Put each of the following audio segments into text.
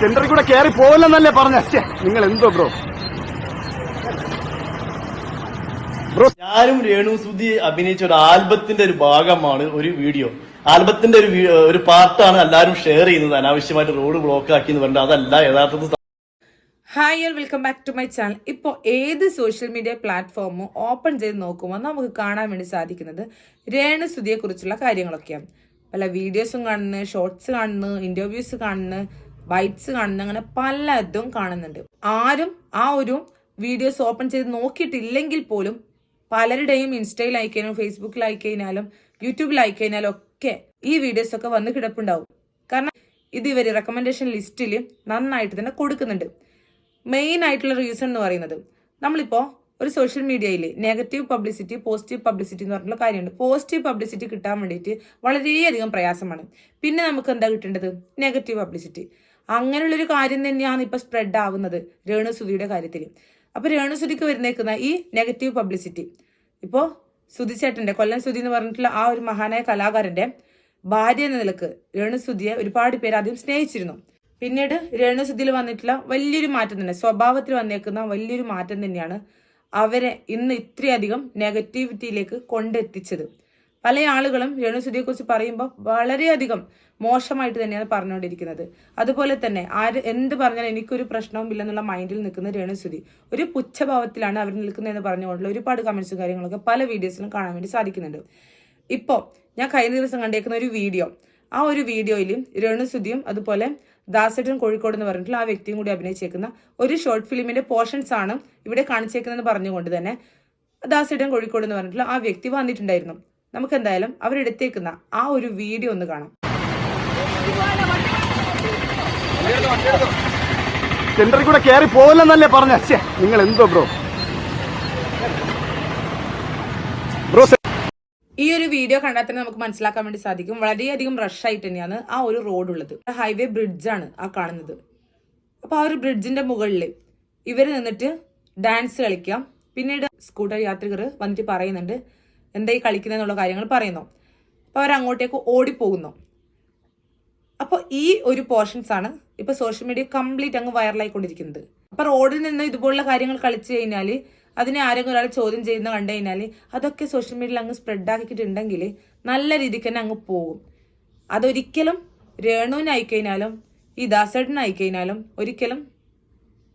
സെന്ററിൽ കൂടെ കയറി പോവില്ലെന്നല്ലേ പറഞ്ഞ? നിങ്ങൾ എന്തോ ബ്രോ? ബ്രോ ഞാനും രേണു സുധി അഭിനയിച്ച ഒരു ആൽബത്തിന്റെ ഒരു ഭാഗമാണ് ഒരു വീഡിയോ. ആൽബത്തിന്റെ ഒരു ഒരു പാർട്ടാണ് എല്ലാവരും ഷെയർ ചെയ്യുന്നത്. അനാവശ്യമായിട്ട് റോഡ് ബ്ലോക്ക് ആക്കി എന്ന് പറഞ്ഞിട്ട് അതല്ല യഥാർത്ഥത്തിൽ hi all welcome back to my channel ഇപ്പോൾ ഏത് സോഷ്യൽ മീഡിയ പ്ലാറ്റ്ഫോമും ഓപ്പൺ ചെയ്ത് നോക്കുമ്പോൾ നമുക്ക് കാണാൻ വേണ്ടി സാധിക്കുന്നത് രേണുസുതിയെക്കുറിച്ചുള്ള കാര്യങ്ങളൊക്കെയാണ്. പല വീഡിയോസും കാണുന്നു ഷോർട്സ് കാണുന്നു ഇന്റർവ്യൂസ് കാണുന്നു ബൈറ്റ്സ് കാണുന്നു അങ്ങനെ പലതും കാണുന്നുണ്ട്. ആരും ആ ഒരു വീഡിയോസ് ഓപ്പൺ ചെയ്ത് നോക്കിയിട്ടില്ലെങ്കിൽ പോലും പലരുടെയും ഇൻസ്റ്റയിൽ അയക്കാനും ഫേസ്ബുക്കിൽ അയക്കഴിഞ്ഞാലും യൂട്യൂബിൽ അയക്കഴിഞ്ഞാലും ഒക്കെ ഈ വീഡിയോസ് ഒക്കെ വന്ന് കിടപ്പുണ്ടാവും. കാരണം ഇത് ഇവർ റെക്കമെൻഡേഷൻ ലിസ്റ്റിൽ നന്നായിട്ട് തന്നെ കൊടുക്കുന്നുണ്ട്. മെയിൻ ആയിട്ടുള്ള റീസൺ എന്ന് പറയുന്നത് നമ്മളിപ്പോൾ ഒരു സോഷ്യൽ മീഡിയയിൽ നെഗറ്റീവ് പബ്ലിസിറ്റി പോസിറ്റീവ് പബ്ലിസിറ്റി എന്ന് പറഞ്ഞിട്ടുള്ള കാര്യമുണ്ട്. പോസിറ്റീവ് പബ്ലിസിറ്റി കിട്ടാൻ വേണ്ടിയിട്ട് വളരെയധികം പ്രയാസമാണ്. പിന്നെ നമുക്ക് എന്താ കിട്ടേണ്ടത്? നെഗറ്റീവ് പബ്ലിസിറ്റി അങ്ങനെയുള്ളൊരു കാര്യം തന്നെയാണ് ഇപ്പോൾ സ്പ്രെഡ് ആവുന്നത് രേണുസുതിയുടെ കാര്യത്തിൽ അപ്പോൾ രേണുസുതിക്ക് വരുന്നേക്കുന്ന ഈ നെഗറ്റീവ് പബ്ലിസിറ്റി ഇപ്പോൾ സുധി ചേട്ടന്റെ കൊല്ലം സുധി എന്ന് പറഞ്ഞിട്ടുള്ള ആ ഒരു മഹാനായ കലാകാരന്റെ ഭാര്യ എന്ന നിലയ്ക്ക് രേണുസുതിയെ ഒരുപാട് പേര് ആദ്യം സ്നേഹിച്ചിരുന്നു. പിന്നീട് രേണുസുതിയിൽ വന്നിട്ടുള്ള വലിയൊരു മാറ്റം തന്നെ സ്വഭാവത്തിൽ വന്നേക്കുന്ന വലിയൊരു മാറ്റം തന്നെയാണ് അവരെ ഇന്ന് ഇത്രയധികം നെഗറ്റിവിറ്റിയിലേക്ക് കൊണ്ടെത്തിച്ചത്. പല ആളുകളും രേണുസുതിയെ കുറിച്ച് പറയുമ്പോൾ വളരെയധികം മോശമായിട്ട് തന്നെയാണ് പറഞ്ഞുകൊണ്ടിരിക്കുന്നത്. അതുപോലെ തന്നെ ആര് എന്ത് പറഞ്ഞാലും എനിക്കൊരു പ്രശ്നവും ഇല്ലെന്നുള്ള മൈൻഡിൽ നിൽക്കുന്ന രേണുസുതി ഒരു പുച്ഛഭാവത്തിലാണ് അവർ നിൽക്കുന്നതെന്ന് പറഞ്ഞുകൊണ്ടുള്ള ഒരുപാട് കമൻസും കാര്യങ്ങളൊക്കെ പല വീഡിയോസിലും കാണാൻ വേണ്ടി സാധിക്കുന്നുണ്ട്. ഇപ്പോൾ ഞാൻ കഴിഞ്ഞ ദിവസം കണ്ടേക്കുന്ന ഒരു വീഡിയോ. ആ ഒരു വീഡിയോയിൽ രേണുസുതിയും അതുപോലെ ദാസേട്ടൻ കോഴിക്കോട് എന്ന് പറഞ്ഞിട്ടുള്ള ആ വ്യക്തിയും കൂടി അഭിനയിച്ചേക്കുന്ന ഒരു ഷോർട്ട് ഫിലിമിന്റെ പോർഷൻസ് ആണ് ഇവിടെ കാണിച്ചേക്കുന്നതെന്ന് പറഞ്ഞുകൊണ്ട് തന്നെ ദാസേട്ടൻ കോഴിക്കോട് എന്ന് പറഞ്ഞിട്ടുള്ള ആ വ്യക്തി വന്നിട്ടുണ്ടായിരുന്നു. നമുക്ക് എന്തായാലും അവരെടുത്തേക്കുന്ന ആ ഒരു വീഡിയോ ഒന്ന് കാണാം. കൂടെ കയറി പോവില്ലെന്നല്ലേ പറഞ്ഞ? നിങ്ങൾ എന്തോ ബ്രോ ബ്രോ ഈ ഒരു വീഡിയോ കണ്ടാൽ തന്നെ നമുക്ക് മനസ്സിലാക്കാൻ വേണ്ടി സാധിക്കും. വളരെയധികം റഷ് ആയിട്ട് തന്നെയാണ് ആ ഒരു റോഡ് ഉള്ളത്. ഹൈവേ ബ്രിഡ്ജാണ് ആ കാണുന്നത്. അപ്പൊ ആ ഒരു ബ്രിഡ്ജിന്റെ മുകളിൽ ഇവർ നിന്നിട്ട് ഡാൻസ് കളിക്കാം. പിന്നീട് സ്കൂട്ടർ യാത്രികർ വന്നിട്ട് പറയുന്നുണ്ട് എന്തായി കളിക്കുന്നതെന്നുള്ള കാര്യങ്ങൾ പറയുന്നു. അപ്പൊ അവർ അങ്ങോട്ടേക്ക് ഓടിപ്പോകുന്നു. അപ്പോൾ ഈ ഒരു പോർഷൻസ് ആണ് ഇപ്പൊ സോഷ്യൽ മീഡിയ കംപ്ലീറ്റ് അങ്ങ് വൈറലായിക്കൊണ്ടിരിക്കുന്നത് അപ്പൊ റോഡിൽ നിന്ന് ഇതുപോലുള്ള കാര്യങ്ങൾ കളിച്ചു കഴിഞ്ഞാൽ അതിനെ ആരെങ്കിലും ഒരാൾ ചോദ്യം ചെയ്യുന്ന കണ്ടു കഴിഞ്ഞാൽ അതൊക്കെ സോഷ്യൽ മീഡിയയിൽ അങ്ങ് സ്പ്രെഡ് ആക്കിയിട്ടുണ്ടെങ്കിൽ നല്ല രീതിക്ക് തന്നെ അങ്ങ് പോകും. അതൊരിക്കലും രേണുവിന് ആയിക്കഴിഞ്ഞാലും ഈ ദാസേട്ടന് ഒരിക്കലും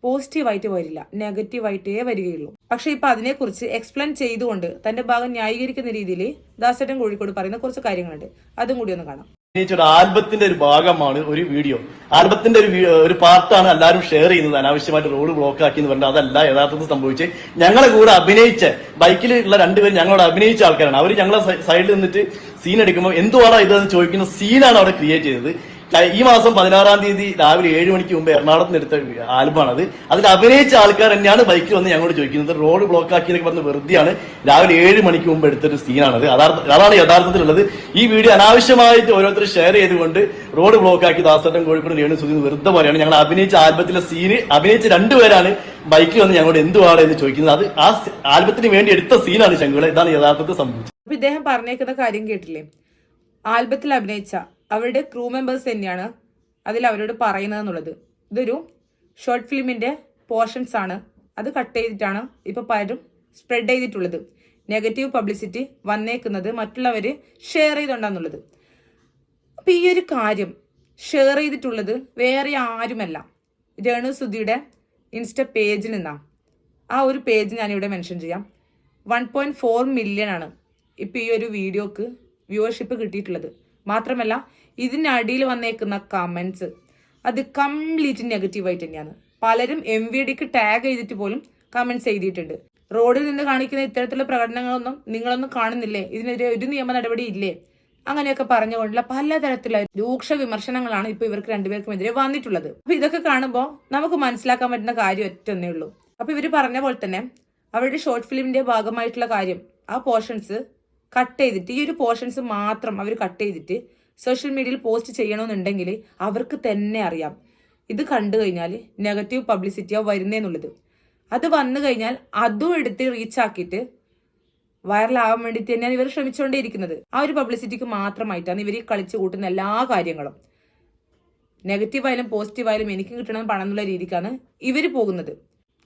പോസിറ്റീവായിട്ട് വരില്ല. നെഗറ്റീവായിട്ടേ വരികയുള്ളൂ. പക്ഷെ ഇപ്പൊ അതിനെക്കുറിച്ച് എക്സ്പ്ലെയിൻ ചെയ്തുകൊണ്ട് തന്റെ ഭാഗം ന്യായീകരിക്കുന്ന രീതിയിൽ ദാസേട്ടൻ കോഴിക്കോട് പറയുന്ന കുറച്ച് കാര്യങ്ങളുണ്ട്. അതും കൂടി ഒന്ന് കാണാം. ഒരു ആൽബത്തിന്റെ ഒരു ഭാഗമാണ് ഒരു വീഡിയോ. ആൽബത്തിന്റെ ഒരു ഒരു പാർട്ടാണ് എല്ലാവരും ഷെയർ ചെയ്യുന്നത്. അനാവശ്യമായിട്ട് റോഡ് ബ്ലോക്ക് ആക്കി എന്ന് പറഞ്ഞാൽ അതല്ല യഥാർത്ഥത്തിൽ സംഭവിച്ച് ഞങ്ങളെ കൂടെ അഭിനയിച്ച ബൈക്കിൽ ഉള്ള രണ്ടുപേരും ഞങ്ങളോട് അഭിനയിച്ച ആൾക്കാരാണ്. അവർ ഞങ്ങളെ സൈഡിൽ നിന്നിട്ട് സീൻ എടുക്കുമ്പോൾ എന്തുവാണോ ഇതെന്ന് ചോദിക്കുന്ന സീനാണ് അവിടെ ക്രിയേറ്റ് ചെയ്തത്. ഈ മാസം പതിനാറാം തീയതി രാവിലെ ഏഴ് മണിക്ക് മുമ്പ് എറണാകുളത്ത് നിന്ന് എടുത്ത അത് അതിൽ അഭിനയിച്ച ആൾക്കാർ തന്നെയാണ് ബൈക്കിൽ വന്ന് ഞങ്ങളോട് ചോദിക്കുന്നത്. റോഡ് ബ്ലോക്ക് ആക്കിയെന്നൊക്കെ പറഞ്ഞ് വെറുതെയാണ് രാവിലെ ഏഴ് മണിക്ക് മുമ്പ് എടുത്തൊരു സീനാണ് അതാ- അതാണ് യഥാർത്ഥത്തിലുള്ളത്. ഈ വീഡിയോ അനാവശ്യമായിട്ട് ഓരോരുത്തർ ഷെയർ ചെയ്തുകൊണ്ട് റോഡ് ബ്ലോക്ക് ആക്കി ദാസട്ടൻ കോഴിക്കോട് രേണു സുധീന്ന് വെറുതെ പറയാണ് ഞങ്ങൾ അഭിനയിച്ച ആൽബത്തിലെ സീന്. അഭിനയിച്ച രണ്ടുപേരാണ് ബൈക്കിൽ വന്ന് ഞങ്ങളോട് എന്തുവാണ് എന്ന് ചോദിക്കുന്നത്. അത് ആ ആൽബത്തിന് വേണ്ടി എടുത്ത സീനാണ് ശങ്കുള ഇതാണ് യഥാർത്ഥത്തിൽ സംഭവിച്ചത്. ഇദ്ദേഹം പറഞ്ഞേക്കുന്ന കാര്യം കേട്ടില്ലേ? ആൽബത്തിൽ അഭിനയിച്ച അവരുടെ ക്രൂ മെമ്പേഴ്സ് തന്നെയാണ് അതിൽ അവരോട് പറയുന്നത് എന്നുള്ളത് ഇതൊരു ഷോർട്ട് ഫിലിമിന്റെ പോർഷൻസ് ആണ്. അത് കട്ട് ചെയ്തിട്ടാണ് ഇപ്പോൾ പലരും സ്പ്രെഡ് ചെയ്തിട്ടുള്ളത്. നെഗറ്റീവ് പബ്ലിസിറ്റി വന്നേക്കുന്നത് മറ്റുള്ളവർ ഷെയർ ചെയ്തുകൊണ്ടാന്നുള്ളത് അപ്പൊ ഈ ഒരു കാര്യം ഷെയർ ചെയ്തിട്ടുള്ളത് വേറെ ആരുമല്ല. രേണു സുധിയുടെ ഇൻസ്റ്റ പേജിൽ നിന്നാണ് ആ ഒരു പേജ് ഞാനിവിടെ മെൻഷൻ ചെയ്യാം. വൺ പോയിന്റ് ഫോർ മില്യൺ ആണ് ഇപ്പോൾ ഈ ഒരു വീഡിയോക്ക് വ്യൂവർഷിപ്പ് കിട്ടിയിട്ടുള്ളത്. മാത്രമല്ല ഇതിനടിയിൽ വന്നേക്കുന്ന കമൻസ് അത് കംപ്ലീറ്റ് നെഗറ്റീവായിട്ട് തന്നെയാണ്. പലരും എം വി ഡിക്ക് ടാഗ് ചെയ്തിട്ട് പോലും കമൻസ് എഴുതിയിട്ടുണ്ട്. റോഡിൽ നിന്ന് കാണിക്കുന്ന ഇത്തരത്തിലുള്ള പ്രകടനങ്ങളൊന്നും നിങ്ങളൊന്നും കാണുന്നില്ലേ? ഇതിനെതിരെ ഒരു നിയമ നടപടി ഇല്ലേ? അങ്ങനെയൊക്കെ പറഞ്ഞുകൊണ്ടുള്ള പലതരത്തിലുള്ള രൂക്ഷ വിമർശനങ്ങളാണ് ഇപ്പൊ ഇവർക്ക് രണ്ടുപേർക്കും എതിരെ വന്നിട്ടുള്ളത്. അപ്പൊ ഇതൊക്കെ കാണുമ്പോൾ നമുക്ക് മനസ്സിലാക്കാൻ പറ്റുന്ന കാര്യം ഒറ്റൊന്നേ ഉള്ളൂ. അപ്പൊ ഇവർ പറഞ്ഞ പോലെ തന്നെ അവരുടെ ഷോർട്ട് ഫിലിമിന്റെ ഭാഗമായിട്ടുള്ള കാര്യം ആ പോർഷൻസ് കട്ട് ചെയ്തിട്ട് ഈ ഒരു പോർഷൻസ് മാത്രം അവർ കട്ട് ചെയ്തിട്ട് സോഷ്യൽ മീഡിയയിൽ പോസ്റ്റ് ചെയ്യണമെന്നുണ്ടെങ്കിൽ അവർക്ക് തന്നെ അറിയാം. ഇത് കണ്ടു കഴിഞ്ഞാൽ നെഗറ്റീവ് പബ്ലിസിറ്റിയാണ് വരുന്നതെന്നുള്ളത് അത് വന്നു കഴിഞ്ഞാൽ അതും എടുത്ത് റീച്ചാക്കിയിട്ട് വൈറലാവാൻ വേണ്ടി തന്നെയാണ് ഇവർ ശ്രമിച്ചുകൊണ്ടേയിരിക്കുന്നത്. ആ ഒരു പബ്ലിസിറ്റിക്ക് മാത്രമായിട്ടാണ് ഇവർ കളിച്ചു കൂട്ടുന്ന എല്ലാ കാര്യങ്ങളും. നെഗറ്റീവായാലും പോസിറ്റീവായാലും എനിക്ക് കിട്ടണം പണം എന്നുള്ള രീതിക്കാണ് ഇവർ പോകുന്നത്.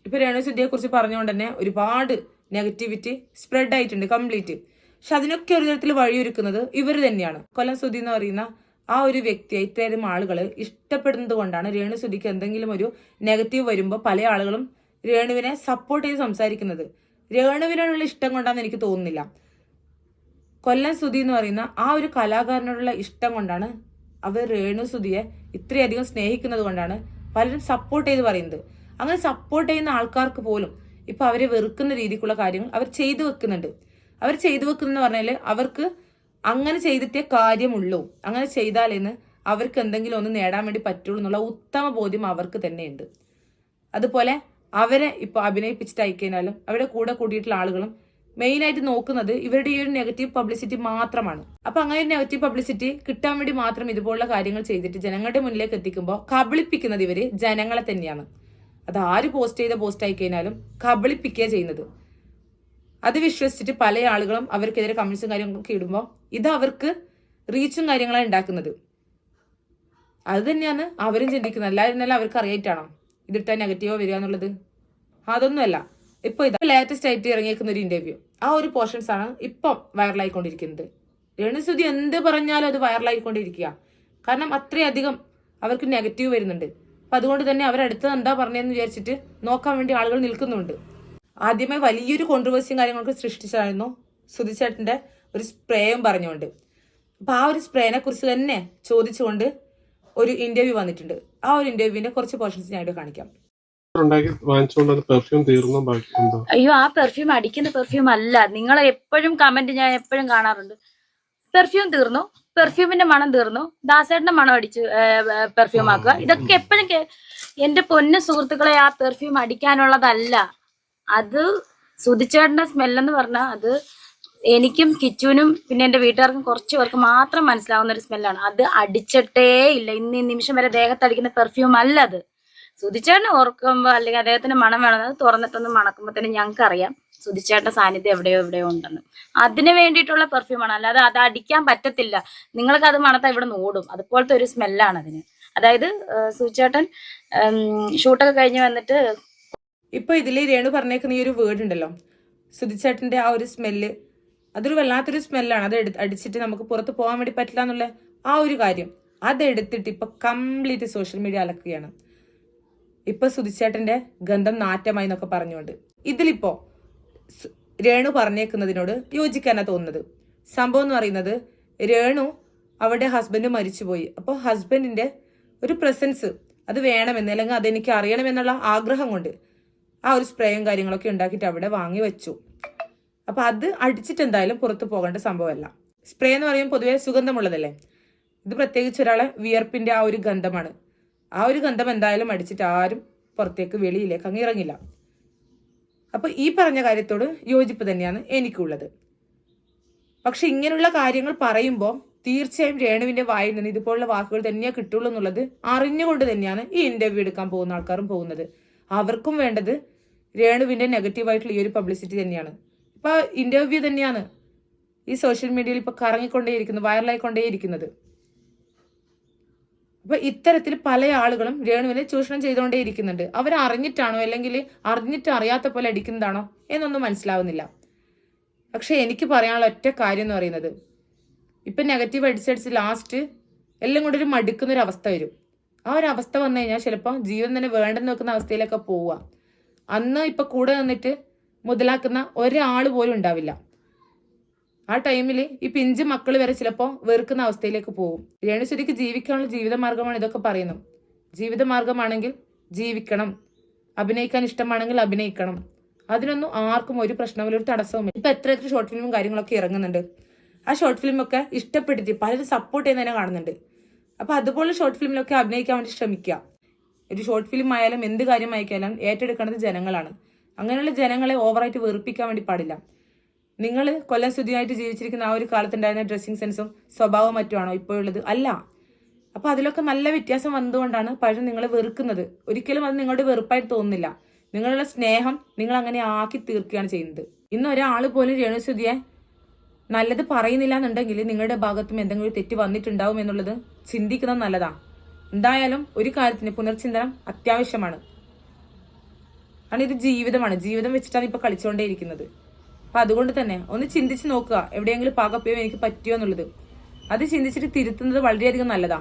ഇപ്പൊ രേണു കുറിച്ച് പറഞ്ഞുകൊണ്ട് തന്നെ ഒരുപാട് നെഗറ്റിവിറ്റി സ്പ്രെഡ് ആയിട്ടുണ്ട് കംപ്ലീറ്റ് പക്ഷെ അതിനൊക്കെ ഒരു തരത്തിൽ വഴിയൊരുക്കുന്നത് ഇവർ തന്നെയാണ്. കൊല്ലം സുധി എന്ന് പറയുന്ന ആ ഒരു വ്യക്തിയെ ഇത്തരം ആളുകൾ ഇഷ്ടപ്പെടുന്നത് കൊണ്ടാണ് രേണു സുധിക്ക് എന്തെങ്കിലും ഒരു നെഗറ്റീവ് വരുമ്പോൾ പല ആളുകളും രേണുവിനെ സപ്പോർട്ട് ചെയ്ത് സംസാരിക്കുന്നത്. രേണുവിനോടുള്ള ഇഷ്ടം കൊണ്ടാണെന്ന് എനിക്ക് തോന്നുന്നില്ല. കൊല്ലം സുധി എന്ന് പറയുന്ന ആ ഒരു കലാകാരനോടുള്ള ഇഷ്ടം കൊണ്ടാണ് അവർ രേണു സുധിയെ ഇത്രയധികം സ്നേഹിക്കുന്നത് കൊണ്ടാണ് പലരും സപ്പോർട്ട് ചെയ്ത് പറയുന്നത്. അങ്ങനെ സപ്പോർട്ട് ചെയ്യുന്ന ആൾക്കാർക്ക് പോലും ഇപ്പൊ അവരെ വെറുക്കുന്ന രീതിക്കുള്ള കാര്യങ്ങൾ അവർ ചെയ്തു വെക്കുന്നുണ്ട്. അവർ ചെയ്തു വെക്കുന്ന പറഞ്ഞാൽ അവർക്ക് അങ്ങനെ ചെയ്തിട്ടേ കാര്യമുള്ളൂ. അങ്ങനെ ചെയ്താലേന്ന് അവർക്ക് എന്തെങ്കിലും ഒന്ന് നേടാൻ വേണ്ടി പറ്റുള്ളൂ എന്നുള്ള ഉത്തമ ബോധ്യം അവർക്ക് തന്നെയുണ്ട്. അതുപോലെ അവരെ ഇപ്പൊ അഭിനയിപ്പിച്ചിട്ട് അയക്കഴിഞ്ഞാലും അവരുടെ കൂടെ കൂടിയിട്ടുള്ള ആളുകളും മെയിൻ ആയിട്ട് നോക്കുന്നത് ഇവരുടെ ഈ ഒരു നെഗറ്റീവ് പബ്ലിസിറ്റി മാത്രമാണ്. അപ്പൊ അങ്ങനെ ഒരു നെഗറ്റീവ് പബ്ലിസിറ്റി കിട്ടാൻ വേണ്ടി മാത്രം ഇതുപോലുള്ള കാര്യങ്ങൾ ചെയ്തിട്ട് ജനങ്ങളുടെ മുന്നിലേക്ക് എത്തിക്കുമ്പോൾ കബളിപ്പിക്കുന്നത് ഇവർ ജനങ്ങളെ തന്നെയാണ്. അത് ആര് പോസ്റ്റ് ചെയ്ത പോസ്റ്റ് ആയി കഴിഞ്ഞാലും കബളിപ്പിക്കുക ചെയ്യുന്നത്. അത് വിശ്വസിച്ചിട്ട് പല ആളുകളും അവർക്കെതിരെ കമൻസും കാര്യങ്ങളൊക്കെ ഇടുമ്പോൾ ഇത് അവർക്ക് റീച്ചും കാര്യങ്ങളാണ് ഉണ്ടാക്കുന്നത് അത് തന്നെയാണ് അവരും ചിന്തിക്കുന്നത്. അല്ലായിരുന്നല്ല അവർക്ക് അറിയായിട്ടാണോ ഇതിട്ടാൽ നെഗറ്റീവോ വരിക എന്നുള്ളത്? അതൊന്നുമല്ല. ഇപ്പൊ ഇത് ലേറ്റസ്റ്റ് ആയിട്ട് ഇറങ്ങിയേക്കുന്ന ഒരു ഇന്റർവ്യൂ ആ ഒരു പോർഷൻസ് ആണ് ഇപ്പം വൈറലായിക്കൊണ്ടിരിക്കുന്നത് രേണുസുതി എന്ത് പറഞ്ഞാലും അത് വൈറലായിക്കൊണ്ടിരിക്കുക കാരണം അത്രയധികം അവർക്ക് നെഗറ്റീവ് വരുന്നുണ്ട്. അപ്പൊ അതുകൊണ്ട് തന്നെ അവരടുത്ത് എന്താ പറഞ്ഞതെന്ന് വിചാരിച്ചിട്ട് നോക്കാൻ വേണ്ടി ആളുകൾ നിൽക്കുന്നുണ്ട്. ആദ്യമേ വലിയൊരു കോൺട്രവേഴ്സിയും കാര്യങ്ങളൊക്കെ സൃഷ്ടിച്ചായിരുന്നു സുധിച്ചേട്ടന്റെ ഒരു സ്പ്രേയും പറഞ്ഞുകൊണ്ട്. അപ്പോൾ ആ ഒരു സ്പ്രേനെ കുറിച്ച് തന്നെ ചോദിച്ചുകൊണ്ട് ഒരു ഇന്റർവ്യൂ വന്നിട്ടുണ്ട്. ആ ഒരു ഇന്റർവ്യൂവിന്റെ കുറച്ച് പോർഷൻസ് ഞാൻ ഇവിടെ കാണിക്കാം. ഉണ്ടാക്കി വാങ്ങിച്ചുകൊണ്ട് അത് പെർഫ്യൂം തീർന്നോ? ബാക്കി ഉണ്ടോ? അയ്യോ ആ പെർഫ്യൂം അടിക്കുന്ന പെർഫ്യൂം അല്ല. നിങ്ങൾ എപ്പോഴും കമന്റ് ഞാൻ എപ്പോഴും കാണാറുണ്ട്. പെർഫ്യൂം തീർന്നു. പെർഫ്യൂമിന്റെ മണം തീർന്നു. ദാസേട്ടന്റെ മണം അടിച്ച് പെർഫ്യൂം ആക്കുക. ഇതൊക്കെ എപ്പോഴും എന്റെ പൊന്ന സുഹൃത്തുക്കളെ ആ പെർഫ്യൂം അടിക്കാനുള്ളതല്ല. അത് സുതിച്ചേട്ടന്റെ സ്മെല്ലെന്ന് പറഞ്ഞാൽ അത് എനിക്കും കിച്ചുവിനും പിന്നെ എന്റെ വീട്ടുകാർക്കും കുറച്ച് പേർക്ക് മാത്രം മനസ്സിലാവുന്ന ഒരു സ്മെല്ലാണ്. അത് അടിച്ചിട്ടേ ഇല്ല. ഇന്ന് ഈ നിമിഷം വരെ ദേഹത്ത് അടിക്കുന്ന പെർഫ്യൂം അല്ല അത്. സുതിച്ചേട്ടനെ ഓർക്കുമ്പോൾ അല്ലെങ്കിൽ അദ്ദേഹത്തിന് മണം വേണം. അത് തുറന്നിട്ടൊന്ന് മണക്കുമ്പോൾ തന്നെ ഞങ്ങൾക്ക് അറിയാം സുതിച്ചേട്ടന്റെ സാന്നിധ്യം എവിടെയോ എവിടെയോ ഉണ്ടെന്ന്. അതിന് വേണ്ടിയിട്ടുള്ള പെർഫ്യൂമാണ് അല്ലാതെ അത് അടിക്കാൻ പറ്റത്തില്ല. നിങ്ങൾക്ക് അത് മണത്താൽ ഇവിടെ നിന്ന് ഓടും. അതുപോലത്തെ ഒരു സ്മെല്ലാണ് അതിന്. അതായത് സുധിച്ചേട്ടൻ ഷൂട്ടൊക്കെ കഴിഞ്ഞ് വന്നിട്ട് ഇപ്പൊ ഇതിൽ രേണു പറഞ്ഞേക്കുന്ന ഈ ഒരു വേർഡ് ഉണ്ടല്ലോ. സുധിച്ചേട്ടന്റെ ആ ഒരു സ്മെല്ല് അതൊരു വല്ലാത്തൊരു സ്മെല്ലാണ് അത് എടു അടിച്ചിട്ട് നമുക്ക് പുറത്ത് പോകാൻ വേണ്ടി പറ്റില്ല എന്നുള്ള ആ ഒരു കാര്യം. അതെടുത്തിട്ട് ഇപ്പോൾ കംപ്ലീറ്റ് സോഷ്യൽ മീഡിയ അലക്കുകയാണ്. ഇപ്പോൾ സുധിച്ചേട്ടന്റെ ഗന്ധം നാറ്റമായി എന്നൊക്കെ പറഞ്ഞുകൊണ്ട്. ഇതിലിപ്പോ സ് രേണു പറഞ്ഞേക്കുന്നതിനോട് യോജിക്കാനാ തോന്നുന്നത്. സംഭവം എന്ന് പറയുന്നത് രേണു അവരുടെ ഹസ്ബൻഡ് മരിച്ചുപോയി. അപ്പോൾ ഹസ്ബൻഡിന്റെ ഒരു പ്രസൻസ് അത് വേണമെന്ന് അല്ലെങ്കിൽ അതെനിക്ക് അറിയണമെന്നുള്ള ആഗ്രഹം കൊണ്ട് ആ ഒരു സ്പ്രേയും കാര്യങ്ങളൊക്കെ ഉണ്ടാക്കിയിട്ട് അവിടെ വാങ്ങി വെച്ചു. അപ്പൊ അത് അടിച്ചിട്ട് എന്തായാലും പുറത്തു പോകേണ്ട സംഭവമല്ല. സ്പ്രേ എന്ന് പറയുമ്പോൾ പൊതുവെ സുഗന്ധമുള്ളതല്ലേ? ഇത് പ്രത്യേകിച്ച് ഒരാളെ വിയർപ്പിന്റെ ആ ഒരു ഗന്ധമാണ്. ആ ഒരു ഗന്ധം എന്തായാലും അടിച്ചിട്ട് ആരും പുറത്തേക്ക് വെളിയിലേക്ക് അങ്ങ് ഇറങ്ങില്ല. അപ്പൊ ഈ പറഞ്ഞ കാര്യത്തോട് യോജിപ്പ് തന്നെയാണ് എനിക്കുള്ളത്. പക്ഷെ ഇങ്ങനെയുള്ള കാര്യങ്ങൾ പറയുമ്പോൾ തീർച്ചയായും രേണുവിന്റെ വായിൽ നിന്ന് ഇതുപോലുള്ള വാക്കുകൾ തന്നെയാണ് കിട്ടുള്ളൂ എന്നുള്ളത് അറിഞ്ഞുകൊണ്ട് തന്നെയാണ് ഈ ഇന്റർവ്യൂ എടുക്കാൻ പോകുന്ന ആൾക്കാരും പോകുന്നത്. അവർക്കും വേണ്ടത് രേണുവിന്റെ നെഗറ്റീവായിട്ടുള്ള ഈ ഒരു പബ്ലിസിറ്റി തന്നെയാണ്. ഇപ്പൊ ഇന്റർവ്യൂ തന്നെയാണ് ഈ സോഷ്യൽ മീഡിയയിൽ ഇപ്പൊ കറങ്ങിക്കൊണ്ടേയിരിക്കുന്നത് വൈറലായിക്കൊണ്ടേയിരിക്കുന്നത് അപ്പോൾ ഇത്തരത്തിൽ പല ആളുകളും രേണുവിനെ ചൂഷണം ചെയ്തുകൊണ്ടേയിരിക്കുന്നുണ്ട്. അവർ അറിഞ്ഞിട്ടാണോ അല്ലെങ്കിൽ അറിഞ്ഞിട്ട് അറിയാത്ത പോലെ അടിക്കുന്നതാണോ എന്നൊന്നും മനസ്സിലാവുന്നില്ല. പക്ഷേ എനിക്ക് പറയാനുള്ള ഒറ്റ കാര്യം എന്ന് പറയുന്നത് ഇപ്പൊ നെഗറ്റീവ് അടിച്ചടിച്ച് ലാസ്റ്റ് എല്ലാം കൊണ്ടൊരു മടുക്കുന്നൊരവസ്ഥ വരും. ആ ഒരു അവസ്ഥ വന്നു കഴിഞ്ഞാൽ ചിലപ്പോൾ ജീവൻ തന്നെ വേണ്ടെന്ന് വെക്കുന്ന അവസ്ഥയിലൊക്കെ പോവുക അന്ന് ഇപ്പൊ കൂടെ നിന്നിട്ട് മുതലാക്കുന്ന ഒരാൾ പോലും ഉണ്ടാവില്ല. ആ ടൈമിൽ ഈ പിഞ്ച് മക്കൾ വരെ ചിലപ്പോൾ വെറുക്കുന്ന അവസ്ഥയിലേക്ക് പോകും. രേണുശ്വരിക്ക് ജീവിക്കാനുള്ള ജീവിതമാർഗമാണ് ഇതൊക്കെ പറയുന്നത് ജീവിതമാർഗമാണെങ്കിൽ ജീവിക്കണം. അഭിനയിക്കാൻ ഇഷ്ടമാണെങ്കിൽ അഭിനയിക്കണം. അതിനൊന്നും ആർക്കും ഒരു പ്രശ്നമില്ല ഒരു തടസ്സവുമില്ല. ഇപ്പൊ എത്ര എത്ര ഷോർട്ട് ഫിലിമും കാര്യങ്ങളൊക്കെ ഇറങ്ങുന്നുണ്ട്. ആ ഷോർട്ട് ഫിലിമൊക്കെ ഇഷ്ടപ്പെട്ടിട്ട് പലരും സപ്പോർട്ട് ചെയ്യുന്നതിനെ കാണുന്നുണ്ട്. അപ്പൊ അതുപോലെ ഷോർട്ട് ഫിലിമിലൊക്കെ അഭിനയിക്കാൻ വേണ്ടി ശ്രമിക്കുക. ഒരു ഷോർട്ട് ഫിലിം ആയാലും എന്ത് കാര്യം ഏറ്റെടുക്കേണ്ടത് ജനങ്ങളാണ്. അങ്ങനെയുള്ള ജനങ്ങളെ ഓവറായിട്ട് വെറുപ്പിക്കാൻ വേണ്ടി പാടില്ല. നിങ്ങൾ കൊല്ലം സ്തുതിയായിട്ട് ജീവിച്ചിരിക്കുന്ന ആ ഒരു കാലത്തുണ്ടായിരുന്ന ഡ്രസ്സിങ് സെൻസും സ്വഭാവവും മറ്റുമാണോ ഇപ്പോഴുള്ളത്? അല്ല. അപ്പൊ അതിലൊക്കെ നല്ല വ്യത്യാസം വന്നതുകൊണ്ടാണ് പലരും നിങ്ങളെ വെറുക്കുന്നത്. ഒരിക്കലും അത് നിങ്ങളുടെ വെറുപ്പായിട്ട് തോന്നുന്നില്ല. നിങ്ങളുടെ സ്നേഹം നിങ്ങൾ അങ്ങനെ ആക്കി തീർക്കുകയാണ് ചെയ്യുന്നത്. ഇന്ന് ഒരാൾ പോലും രേണുസുതിയെ നല്ലത് പറയുന്നില്ല എന്നുണ്ടെങ്കിൽ നിങ്ങളുടെ ഭാഗത്തും എന്തെങ്കിലും തെറ്റ് വന്നിട്ടുണ്ടാവും എന്നുള്ളത് ചിന്തിക്കുന്നത് നല്ലതാ. എന്തായാലും ഒരു കാര്യത്തിന് പുനർചിന്തനം അത്യാവശ്യമാണ്. കാരണം ഇത് ജീവിതമാണ്. ജീവിതം വെച്ചിട്ടാണ് ഇപ്പൊ കളിച്ചുകൊണ്ടേയിരിക്കുന്നത്. അപ്പൊ അതുകൊണ്ട് തന്നെ ഒന്ന് ചിന്തിച്ച് നോക്കുക. എവിടെയെങ്കിലും പാകപ്പയോ എനിക്ക് പറ്റിയോ എന്നുള്ളത്. അത് ചിന്തിച്ചിട്ട് തിരുത്തുന്നത് വളരെയധികം നല്ലതാ.